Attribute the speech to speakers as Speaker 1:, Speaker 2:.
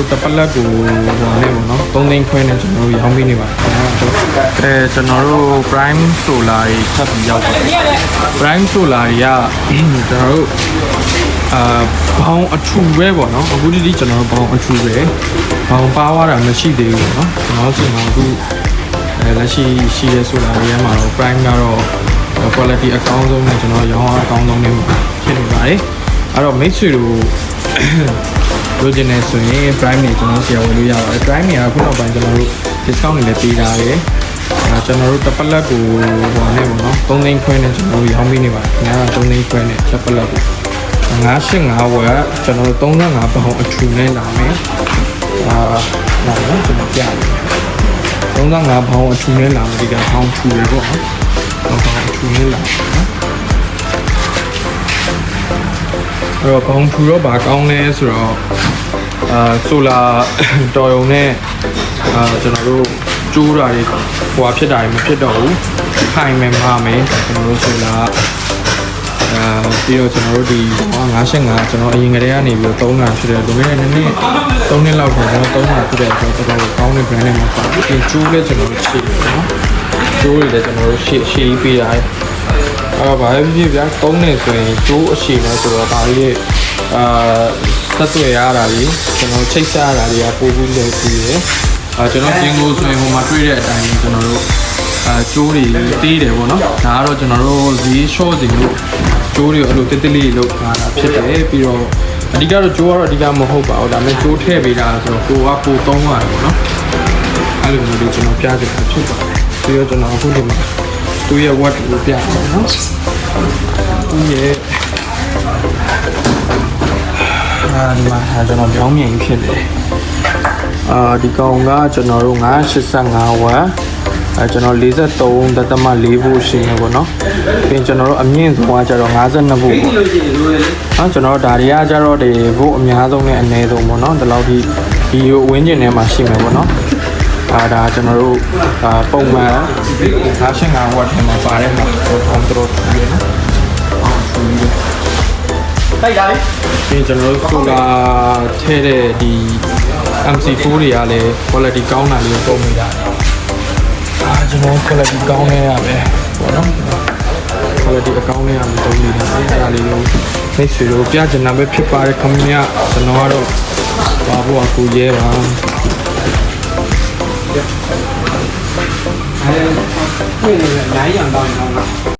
Speaker 1: တို့တပလက်ကိုဟိုနဲ့ပေါ့နော်3သိန်းခွဲနဲ့ကျွန်တော်တို့ရောင်းပေးနေပါတယ်အဲကျွန်တော်တို့ prime solar ကြီးထပ်ပြီးရောက်ပါတယ် prime solar ကြီးကကျွန်တော်တို့အာဘောင်းအထူပဲပေါ့နော်အခုဒီဒီကျွန်တော်တို့ဘောင်းအထူပဲဘောင်းပါသွားတာမရှိသေးဘူးပေါ့နော်ကျွန်တော်စီမှာအခုအဲလက်ရှိရှိရဲဆိုတာတွေထဲမှာတော့ prime ကတော့ quality အကောင်းဆုံးနဲ့ကျွန်တော်ရောင်းအားအကောင်းဆုံးနဲ့ဖြစ်နေပါတယ်အဲ့တော့မိတ်ဆွေတို့ လိုချင်နေဆိုရင် prime နေကျွန်တော်ဆရာဝယ်လို့ရပါတယ် prime နေကခုနောက်ပိုင်းကျွန်တော်တို့ discount တွေလည်းပေးထားတယ်အဲကျွန်တော်တို့တစ်ပလက်ကိုဟိုနဲ့ပေါ့နော်3သိန်းခွဲနဲ့ကျွန်တော်တို့ရောင်းပေးနေပါတယ်ခင်ဗျာ3သိန်းခွဲနဲ့တစ်ပလက်ကို985ဝက်ကျွန်တော်တို့35ပေါင်အထူနဲ့လာမယ်အာနောက်တော့ကျွန်တော်ပြတယ်35ပေါင်အထူနဲ့လာမယ်ဒီကပေါင်ထူရပေါ့နော်ပေါင်အထူနဲ့လာမယ်နော်အဲ့တော့ပေါင်ထူတော့ဘာကောင်းလဲဆိုတော့ အာဆိုလာတော်ရုံနဲ့အာကျွန်တော်တို့ကျိုးတာတွေဟိုဟာဖြစ်တာတွေမဖြစ်တော့ဘူးခိုင်မယ်မှာမယ်ကျွန်တော်တို့ဆိုလာအာပြီးတော့ကျွန်တော်တို့ဒီ985ကျွန်တော်အရင်ကတည်းကနေပြီးတော့3တာဖြစ်တယ်လွန်ခဲ့တဲ့နှစ်နှစ်3နှစ်လောက်ကျွန်တော်3တာဖြစ်တဲ့ဆိုတော့တော်တော်ကောင်းတဲ့ brand နဲ့မှာပါပြီးကျိုးလည်းကျွန်တော်တို့ရှေ့တယ်နော်ကျိုးတွေလည်းကျွန်တော်တို့ရှေ့ရှေ့ပေးတာအဲ့တော့ဘာပဲဖြစ်ဖြစ်ဗျာကုန်းနေဆိုရင်ကျိုးအရှိနေဆိုတော့ဒါလေးအာ သက်သွယ်ရတာကြီးကျွန်တော်ချိတ်ဆက်ရတာတွေကပို့ပြီးလွယ်ကူရယ်အာကျွန်တော်ကျင်းကိုဆိုရင်ဟိုမှာတွေ့တဲ့အတိုင်းကျွန်တော်တို့အာကျိုးတွေတေးတယ်ပေါ့နော်ဒါကတော့ကျွန်တော်တို့ဈေး short စီလို့ကျိုးတွေအဲ့လိုတိတိလေးလောက်ထားတာဖြစ်တယ်ပြီးတော့အဓိကတော့ကျိုးကတော့အဓိကမဟုတ်ပါဘူးဒါပေမဲ့ကျိုးထည့်ပေးတာဆိုတော့ကိုကကိုသုံးရတယ်ပေါ့နော်အဲ့လိုမျိုးလေးကျွန်တော်ပြချင်တာဖြစ်ပါတယ်ပြီးတော့ကျွန်တော်အခုဒီမှာသူ့ရဲ့ what ကိုပြပါနော်သူ့ရဲ့ အာဒီမှာဟာကျွန်တော်ကြောင်းမြင်ဖြစ်တယ်အာဒီကောင်ကကျွန်တော်တို့985ဝက်အဲကျွန်တော်43တသမ4ဖို့ရှိနေပေါ့နော်ပြီးရင်ကျွန်တော်တို့အမြင့်ဆုံးကကျတော့52ဖို့ပေါ့နော်ကျွန်တော်တို့ဒါတွေကကျတော့ဒီဖို့အများဆုံးနဲ့အနည်းဆုံးပေါ့နော်ဒီလောက်ဒီဗီဒီယိုဝင်းကျင်ထဲမှာရှိမယ်ပေါ့နော်အာဒါကျွန်တော်တို့အာပုံမှန်55ဝက်ထဲမှာပါတဲ့မှာကျွန်တော်တို့ထူရနော်အောင်ထူရ
Speaker 2: တိုက်တာလေ
Speaker 1: ပြီးကျွန်တော်တို့ဆိုလာထည့်တဲ့ဒီ MC4 တွေကလည်း quality ကောင်းတာလေးကိုပုံမိတာအာကျွန်တော် quality ကောင်းနေရပဲပေါ့နော် quality အကောင်းလေးရမတုံးနေတာအဲ့ဒါလေးကိုမိတ်ဆွေတို့ပြချင်တာပဲဖြစ်ပါတယ်ခမင်းကကျွန်တော်ကတော့ဘာဖို့အကူရဲပါ
Speaker 2: အဲတွေ့နေတယ်အများကြီးအောင်တောင်းနေတော့